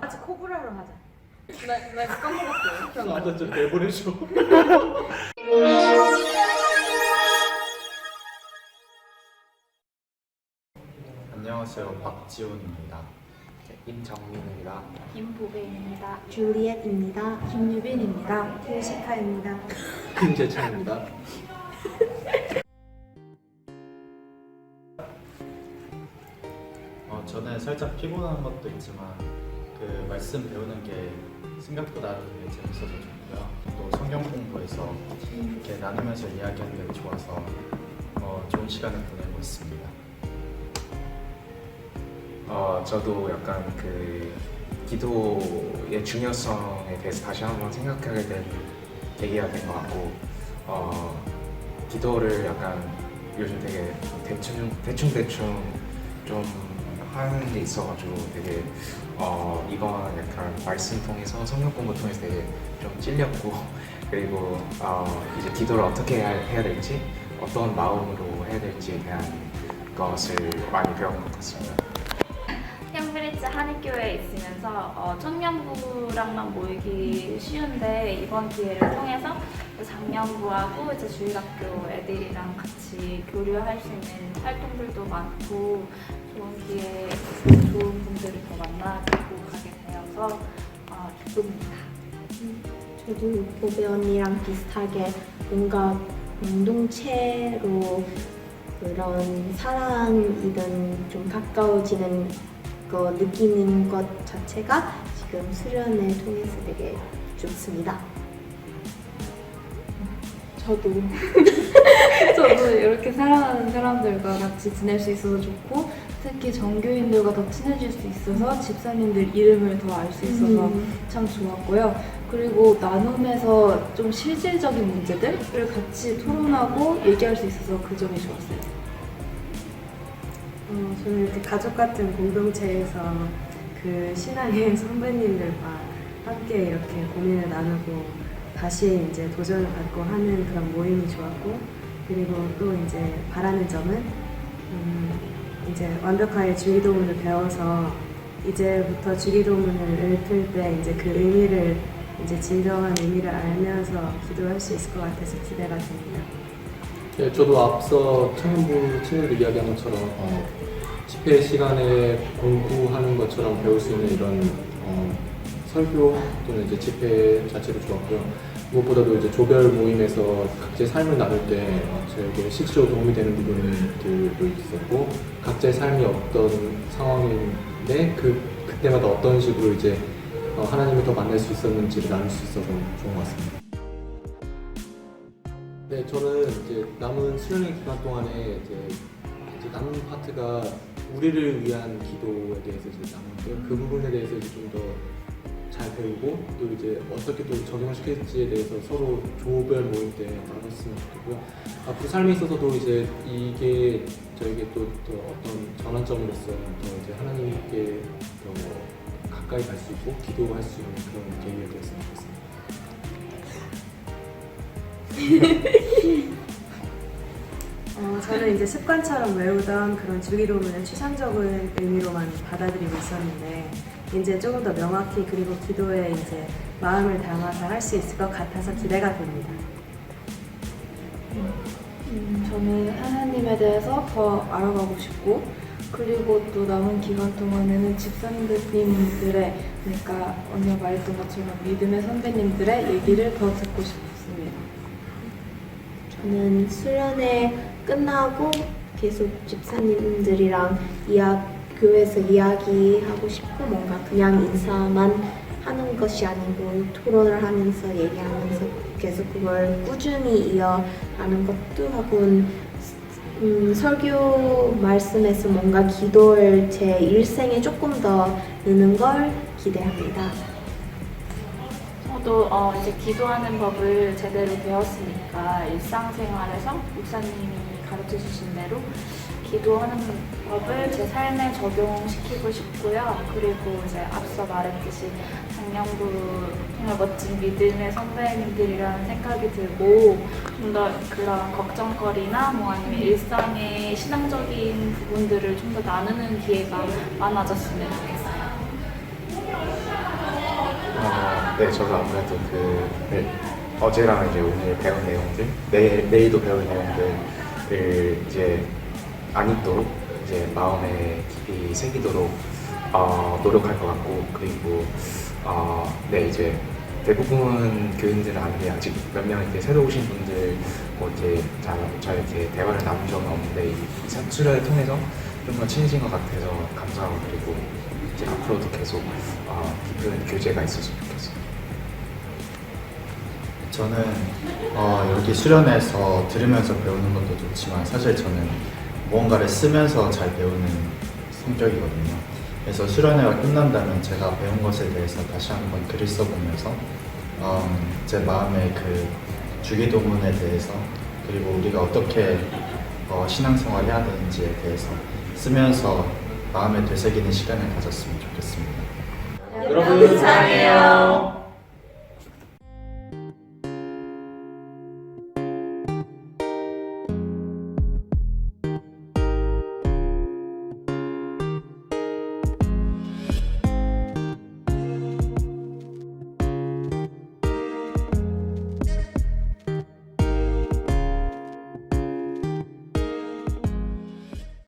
같이 코브라로 하자. 나, 나 이거 까먹었어요. 맞아, 좀 내보내줘. 안녕하세요, 박지훈입니다. 임정민입니다. 김보배입니다. 줄리엣입니다. 김유빈입니다. 김시카입니다. 김재찬입니다. 어, 저는 살짝 피곤한 것도 있지만 그 말씀 배우는 게 생각보다 되게 재밌어서 좋고요. 또 성경 공부에서 이렇게 나누면서 이야기하는 게 좋아서 어, 좋은 시간을 보내고 있습니다. 어, 저도 약간 그 기도의 중요성에 대해서 다시 한번 생각하게 된 계기가 된 것 같고, 어, 기도를 약간 요즘 되게 대충 대충 대충 좀 하는 게 있어가지고 되게 어, 이번 약간 말씀 통해서 성경 공부 통해서 되게 좀 찔렸고 그리고 어, 이제 기도를 어떻게 해야, 해야 될지 어떤 마음으로 해야 될지에 대한 것을 많이 배운 것 같습니다. 캠브리지 한인교회에 있으면서 어, 청년부랑만 모이기 쉬운데 이번 기회를 통해서 그 장년부하고 이제 주일학교 애들이랑 같이 교류할 수 있는 활동들도 많고 좋은 기회에 좋은 분들을 더 만나고 가게 되어서 어, 기쁩니다. 저도 보배 언니랑 비슷하게 뭔가 공동체로 그런 사랑이든 좀 가까워지는 거 느끼는 것 자체가 지금 수련을 통해서 되게 좋습니다. 저도 저도 이렇게 사랑하는 사람들과 같이 지낼 수 있어서 좋고 특히 정교인들과 더 친해질 수 있어서 집사님들 이름을 더 알 수 있어서 음. 참 좋았고요. 그리고 나눔에서 좀 실질적인 문제들을 같이 토론하고 얘기할 수 있어서 그 점이 좋았어요. 어, 저는 이렇게 가족 같은 공동체에서 그 신앙의 선배님들과 함께 이렇게 고민을 나누고 다시 이제 도전을 받고 하는 그런 모임이 좋았고 그리고 또 이제 바라는 점은 음, 이제 완벽하게 주기도문을 배워서 이제부터 주기도문을 읽을 때 이제 그 의미를 이제 진정한 의미를 알면서 기도할 수 있을 것 같아서 기대가 됩니다. 네, 저도 앞서 청년부 친구들 이야기한 것처럼 어, 집회 시간에 공부하는 것처럼 배울 수 있는 이런 어, 설교 또는 이제 집회 자체도 좋았고요. 무엇보다도 이제 조별 모임에서 각자의 삶을 나눌 때 어, 저에게 실질적으로 도움이 되는 부분들도 있었고 각자의 삶이 어떤 상황인데 그 그때마다 어떤 식으로 이제 어, 하나님을 더 만날 수 있었는지를 나눌 수 있어서 좋은 것 같습니다. 네, 저는 이제 남은 수련회 기간 동안에 이제, 이제 남은 파트가 우리를 위한 기도에 대해서 이제 남은데요. 그 부분에 대해서 좀 더 잘 배우고 또 이제 어떻게 또 적용시킬지에 대해서 서로 조별 모임 때 나눴으면 좋겠고요. 앞으로 삶에 있어서도 이제 이게 저에게 또, 또 어떤 전환점으로서 더 이제 하나님께 더 가까이 갈 수 있고 기도할 수 있는 그런 계기가 되었으면 좋겠습니다. 어, 저는 이제 습관처럼 외우던 그런 주기도문을 추상적인 의미로만 받아들이고 있었는데 이제 조금 더 명확히 그리고 기도에 이제 마음을 담아서 할 수 있을 것 같아서 기대가 됩니다. 음, 저는 하나님에 대해서 더 알아가고 싶고 그리고 또 남은 기간 동안에는 집사님들의 그러니까 언니가 말했던 것처럼 믿음의 선배님들의 얘기를 더 듣고 싶습니다. 저는 수련회 끝나고 계속 집사님들이랑 이야, 교회에서 이야기하고 싶고 뭔가 그냥 인사만 하는 것이 아니고 토론을 하면서 얘기하면서 계속 그걸 꾸준히 이어가는 것도 하고 음, 설교 말씀에서 뭔가 기도를 제 일생에 조금 더 넣는 걸 기대합니다. 저도 어, 이제 기도하는 법을 제대로 배웠으니까 일상생활에서 목사님이 가르쳐 주신 대로 기도하는 법을 제 삶에 적용시키고 싶고요. 그리고 이제 앞서 말했듯이 작년부 정말 멋진 믿음의 선배님들이라는 생각이 들고 좀 더 그런 걱정거리나 뭐 아니면 일상의 신앙적인 부분들을 좀 더 나누는 기회가 많아졌으면 좋겠어요. 네, 저도 아무래도 그 네, 어제랑 이제 오늘 배운 내용들, 내일 내일도 배울 내용들을 이제 안 잊도록 이제 마음에 깊이 새기도록 어, 노력할 것 같고 그리고 어, 네 이제 대부분 교인들은 아는데 아직 몇 명 이렇게 새로 오신 분들 뭐 이제 잘, 잘 이렇게 대화를 나눈 적은 없는데 이 수련을 통해서 좀 더 친해진 것 같아서 감사하고 그리고 이제 앞으로도 계속 어, 깊은 교제가 있었으면 좋겠어요. 저는 어, 여기 수련회에서 들으면서 배우는 것도 좋지만 사실 저는 무언가를 쓰면서 잘 배우는 성격이거든요. 그래서 수련회가 끝난다면 제가 배운 것에 대해서 다시 한번 글을 써보면서 음, 제 마음의 그 주기도문에 대해서 그리고 우리가 어떻게 어, 신앙생활 해야 되는지에 대해서 쓰면서 마음에 되새기는 시간을 가졌으면 좋겠습니다. 여러분 사랑해요.